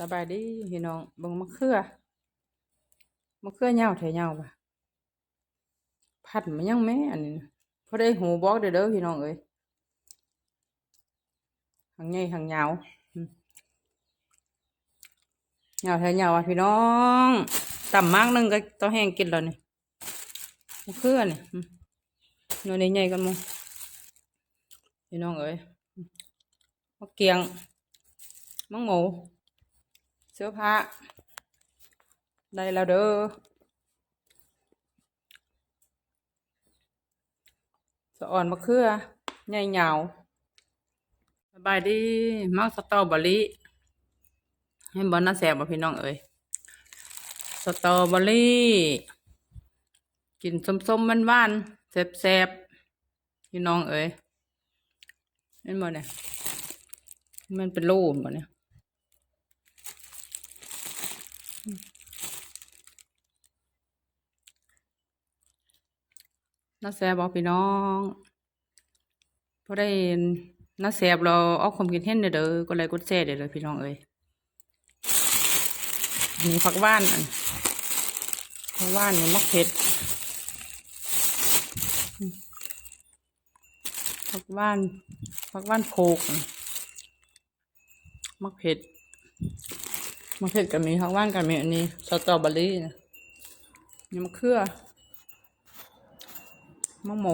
สบายดีพี่น้องบิ่งมะเขือมะเขือเหยาวแถเหยาวป่ะผัดมันยังแม่อันนี้นะพอได้หูบอกเด้อเด้อพี่น้องเอ้ยหางใหญ่หางยาวเหยาวแถเหยาวอะพี่น้องต่ำมากนึงก็ต้องแห้งกินแล้วนี่มะเขือนี่อืมหน่วยใหญ่กันมั้งพี่น้องเอ้ยมะเกียงมังหมู เสื้อผ้าได้แล้วเด้อสะอ่อนมะเขือใหญ่เหงาสบายดีมักสตอเบอรี่ให้บอลน่าแสบบ่พี่น้องเอ้ยสตอเบอรี่กินส้มๆหวานแซ่บๆพี่น้องเอ้ยเห็นบ่เนี่ยมันเป็นรูปบ่เนี่ย น้าแซบบอกพี่น้องพอได้น้าแซบเราเอาความคิดเห็นเด้อเด้อก็เลยกดแชร์เด้อเด้อพี่น้องเอ้ยอันนี้ผักว่านอันผักว่านนี่มักเผ็ดผักว่านผักว่านโคกมักเผ็ด มะเขือกับมีทั้งว่านกับมีอันนี้สตรอเบอรี่นะนี่มะเขือมะโม